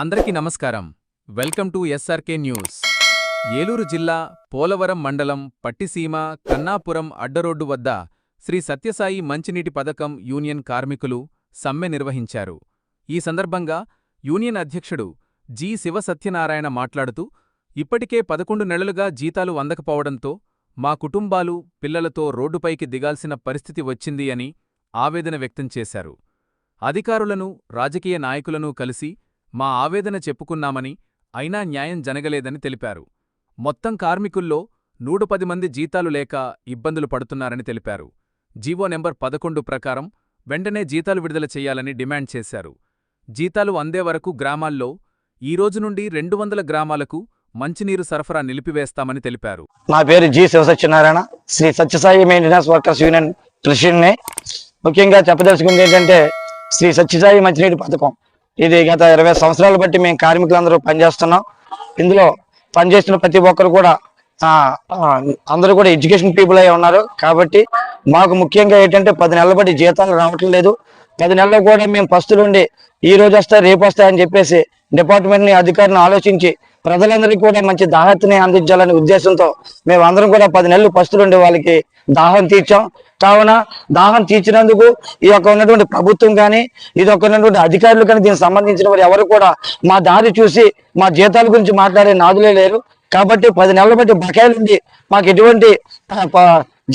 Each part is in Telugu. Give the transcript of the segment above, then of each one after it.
అందరికీ నమస్కారం. Welcome to SRK news. Eluru జిల్లా పోలవరం మండలం పట్టిసీమ కన్నాపురం అడ్డరోడ్డు వద్ద శ్రీ సత్యసాయి మంచినీటి పథకం యూనియన్ కార్మికులు సమ్మె నిర్వహించారు. ఈ సందర్భంగా యూనియన్ అధ్యక్షుడు జి శివసత్యనారాయణ మాట్లాడుతూ ఇప్పటికే పదకొండు నెలలుగా జీతాలు అందకపోవడంతో మా కుటుంబాలు పిల్లలతో రోడ్డుపైకి దిగాల్సిన పరిస్థితి వచ్చింది అని ఆవేదన వ్యక్తం చేశారు. అధికారులను రాజకీయ నాయకులను కలిసి మా ఆవేదన చెప్పుకున్నామని అయినా న్యాయం జనగలేదని తెలిపారు. మొత్తం కార్మికుల్లో నూట పది మంది జీతాలు లేక ఇబ్బందులు పడుతున్నారని తెలిపారు. జీవో నెంబర్ పదకొండు ప్రకారం వెంటనే జీతాలు విడుదల చేయాలని డిమాండ్ చేశారు. జీతాలు అందే వరకు గ్రామాల్లో ఈ రోజు నుండి రెండు వందల గ్రామాలకు మంచినీరు సరఫరా నిలిపివేస్తామని తెలిపారు. నా పేరు G Sivasatyanarayana. Sri Satyasai maintenance workers union ప్రెసిడెంట్ని. ముఖ్యంగా చెప్పదలుచుకుంది ఏంటంటే శ్రీ సత్యసాయి మంచినీటి పథకం. ఇది గత ఇరవై సంవత్సరాలు బట్టి మేము కార్మికులందరూ పనిచేస్తున్నాం. ఇందులో పనిచేస్తున్న ప్రతి ఒక్కరు కూడా అందరూ కూడా ఎడ్యుకేషన్ పీపుల్ అయి ఉన్నారు. కాబట్టి మాకు ముఖ్యంగా ఏంటంటే పది నెలల బట్టి జీతాలు రావటం లేదు. పది నెలలు కూడా మేము పస్తులుండి ఈ రోజు వస్తాయి రేపు వస్తాయని చెప్పేసి డిపార్ట్మెంట్ని అధికారిని ఆలోచించి ప్రజలందరికీ కూడా మంచి దాహత్ని అందించాలనే ఉద్దేశంతో మేము అందరం కూడా పది నెలలు పస్తులుండి వాళ్ళకి దాహం తీర్చాం. కావున దాహం తీర్చినందుకు ఈ యొక్క ఉన్నటువంటి ప్రభుత్వం కానీ ఇది ఒక ఉన్నటువంటి అధికారులు కానీ దీనికి సంబంధించిన వారు ఎవరు కూడా మా దారి చూసి మా జీతాల గురించి మాట్లాడే నాదులే లేరు. కాబట్టి పది నెలల బట్టి బకాయిలు ఉంది మాకు ఎటువంటి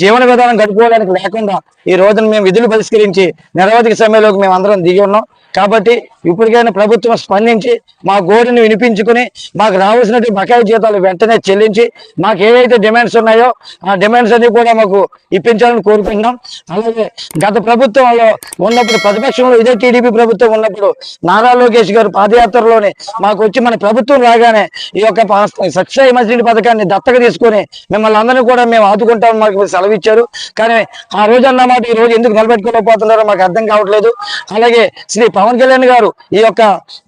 జీవన విధానం గడుపుకోవడానికి లేకుండా ఈ రోజున మేము విధులు పరిష్కరించి నిరవధిక సమయంలోకి మేము అందరం దిగి ఉన్నాం. కాబట్టి ఇప్పటికైనా ప్రభుత్వం స్పందించి మా గోడుని వినిపించుకుని మాకు రావాల్సినటువంటి బకాయి జీతాలు వెంటనే చెల్లించి మాకు ఏవైతే డిమాండ్స్ ఉన్నాయో ఆ డిమాండ్స్ అన్ని కూడా మాకు ఇప్పించాలని కోరుకుంటున్నాం. అలాగే గత ప్రభుత్వంలో ఉన్నప్పుడు ప్రతిపక్షంలో ఇదే టీడీపీ ప్రభుత్వం ఉన్నప్పుడు నారా లోకేష్ గారు పాదయాత్రలోనే మాకు వచ్చి మన ప్రభుత్వం రాగానే ఈ యొక్క సత్సాయి మంచినీటి పథకాన్ని దత్తగా తీసుకొని మిమ్మల్ని అందరినీ కూడా మేము ఆదుకుంటామని మాకు సెలవు ఇచ్చారు. కానీ ఆ రోజు అన్నమాట ఈ రోజు ఎందుకు నిలబెట్టుకోలేకపోతున్నారో మాకు అర్థం కావట్లేదు. అలాగే శ్రీ పవన్ కళ్యాణ్ గారు ఈ యొక్క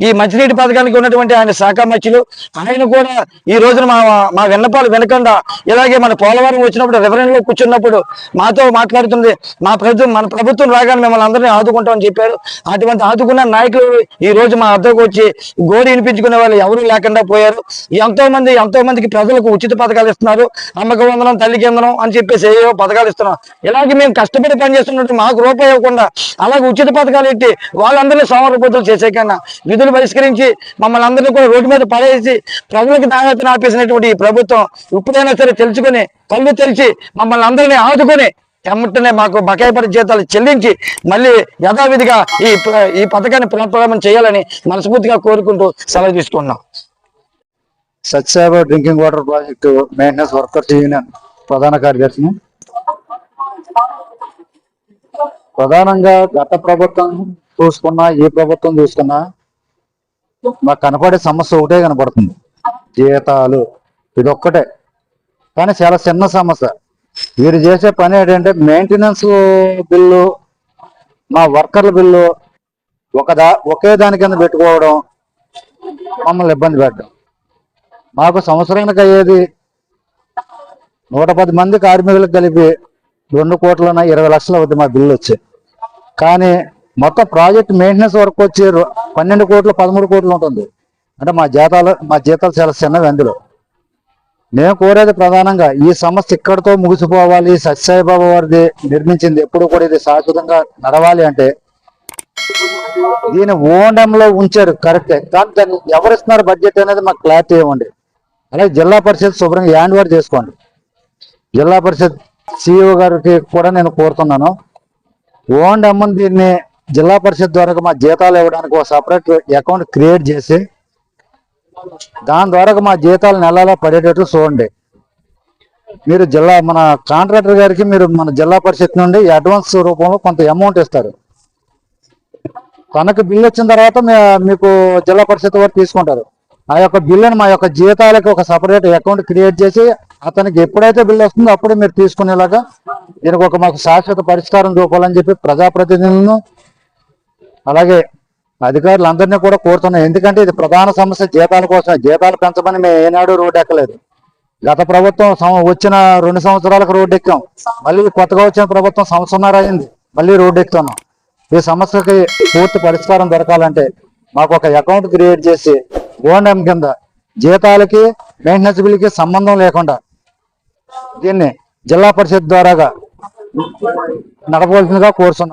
ఈ మంచినీటి పథకానికి ఉన్నటువంటి ఆయన శాఖ మంత్రులు ఆయన కూడా ఈ రోజున మా మా విన్నపాలు వినకుండా ఇలాగే మన పోలవరం వచ్చినప్పుడు రెఫరెండ్లో కూర్చున్నప్పుడు మాతో మాట్లాడుతుంది. మా ప్రభుత్వం మన ప్రభుత్వం రాగానే మిమ్మల్ని అందరినీ ఆదుకుంటామని చెప్పారు. అటువంటి ఆదుకున్న నాయకులు ఈ రోజు మా అద్దకు వచ్చి గోడి వినిపించుకునే వాళ్ళు ఎవరు లేకుండా పోయారు. ఎంతో మంది ఎంతో మందికి ప్రజలకు ఉచిత పథకాలు ఇస్తున్నారు. అమ్మక వందనం తల్లికి వందనం అని చెప్పేసి ఏవో పథకాలు ఇస్తున్నాం. ఇలాగే మేము కష్టపడి పనిచేస్తున్నట్టు మాకు రూపాయి ఇవ్వకుండా అలాగే ఉచిత పథకాలు ఎట్టి వాళ్ళందరినీ సోమరపోతులు చేసే కన్నా విధులు పరిష్కరించి మమ్మల్ని అందరినీ కూడా రోడ్డు మీద పడేసి ప్రజలకు దాదాపు ఆపేసినటువంటి ఈ ప్రభుత్వం ఇప్పుడైనా సరే తెలుసుకుని కళ్ళు తెరిచి మమ్మల్ని అందరినీ ఆదుకొని ఎమ్మటనే మాకు బకాయి పడి జీతాలు చెల్లించి మళ్ళీ యథావిధిగా ఈ ఈ పథకాన్ని పునఃప్రారంభం చేయాలని మనస్ఫూర్తిగా కోరుకుంటూ సెలవు తీసుకున్నాం Satyasai drinking water project maintenance workers union ప్రధాన కార్యదర్శిని. ప్రధానంగా గత ప్రభుత్వం చూసుకున్నా ఏ ప్రభుత్వం చూసుకున్నా మాకు కనపడే సమస్య ఒకటే కనపడుతుంది. జీతాలు ఇదొక్కటే. కానీ చాలా చిన్న సమస్య. వీరు చేసే పని ఏంటంటే మెయింటెనెన్స్ బిల్లు మా వర్కర్ల బిల్లు ఒక దా ఒకే దాని కింద పెట్టుకోవడం మమ్మల్ని ఇబ్బంది పెట్టడం. మాకు సంవత్సరానికి అయ్యేది నూట పది మంది కార్మికులకు కలిపి రెండు కోట్లన ఇరవై లక్షలు అవుతుంది మా బిల్లు వచ్చి. కానీ మొత్తం ప్రాజెక్ట్ మెయింటెనెన్స్ వరకు వచ్చి పన్నెండు కోట్లు పదమూడు కోట్లు ఉంటుంది. అంటే మా జీతాలు మా జీతాలు చాలా చిన్నవి అందులో. మేము కోరేది ప్రధానంగా ఈ సమస్య ఇక్కడితో ముగిసిపోవాలి. సత్యసాయిబాబా వారిది నిర్మించింది ఎప్పుడు కూడా ఇది శాశ్వతంగా నడవాలి అంటే దీని ఓండంలో ఉంచారు కరెక్టే. కానీ దాన్ని ఎవరు ఇస్తున్నారు బడ్జెట్ అనేది మాకు క్లారిటీ ఇవ్వండి. అలాగే జిల్లా పరిషత్ శుభ్రంగా హ్యాండ్ ఓవర్ చేసుకోండి. జిల్లా పరిషత్ సిఇఓ గారికి కూడా నేను కోరుతున్నాను. ఓండమ్మని దీన్ని జిల్లా పరిషత్ ద్వారా మా జీతాలు ఇవ్వడానికి ఒక సపరేట్ అకౌంట్ క్రియేట్ చేసి దాని ద్వారా మా జీతాలు నెలలో పడేటట్లు చూడండి. మీరు జిల్లా మన కాంట్రాక్టర్ గారికి మీరు మన జిల్లా పరిషత్ నుండి అడ్వాన్స్ రూపంలో కొంత అమౌంట్ ఇస్తారు. తనకు బిల్ వచ్చిన తర్వాత మీకు జిల్లా పరిషత్ వారు తీసుకుంటారు. ఆ యొక్క బిల్లుని మా యొక్క జీతాలకి ఒక సపరేట్ అకౌంట్ క్రియేట్ చేసి అతనికి ఎప్పుడైతే బిల్ వస్తుందో అప్పుడు మీరు తీసుకునేలాగా దీనికి ఒక మాకు శాశ్వత పరిష్కారం చూపాలని చెప్పి ప్రజాప్రతినిధులను అలాగే అధికారులందరినీ కూడా కోరుతున్నాం. ఎందుకంటే ఇది ప్రధాన సమస్య జీతాల కోసం. జీతాలు పెంచమని మేము ఏనాడు రోడ్డు ఎక్కలేదు. గత ప్రభుత్వం సం- వచ్చిన రెండు సంవత్సరాలకు రోడ్డు ఎక్కాం. మళ్ళీ కొత్తగా వచ్చిన ప్రభుత్వం సంవత్సరంన్నర అయింది. మళ్ళీ రోడ్డు ఎక్కుతున్నాం. ఈ సమస్యకి పూర్తి పరిష్కారం దొరకాలంటే మాకు ఒక అకౌంట్ క్రియేట్ చేసి ఓఎండ్ఎం కింద జీతాలకి మెయింటెనెన్స్ బిల్కి సంబంధం లేకుండా దీన్ని జిల్లా పరిషత్ ద్వారాగా నడపవలసిందిగా కోరుతున్నాం.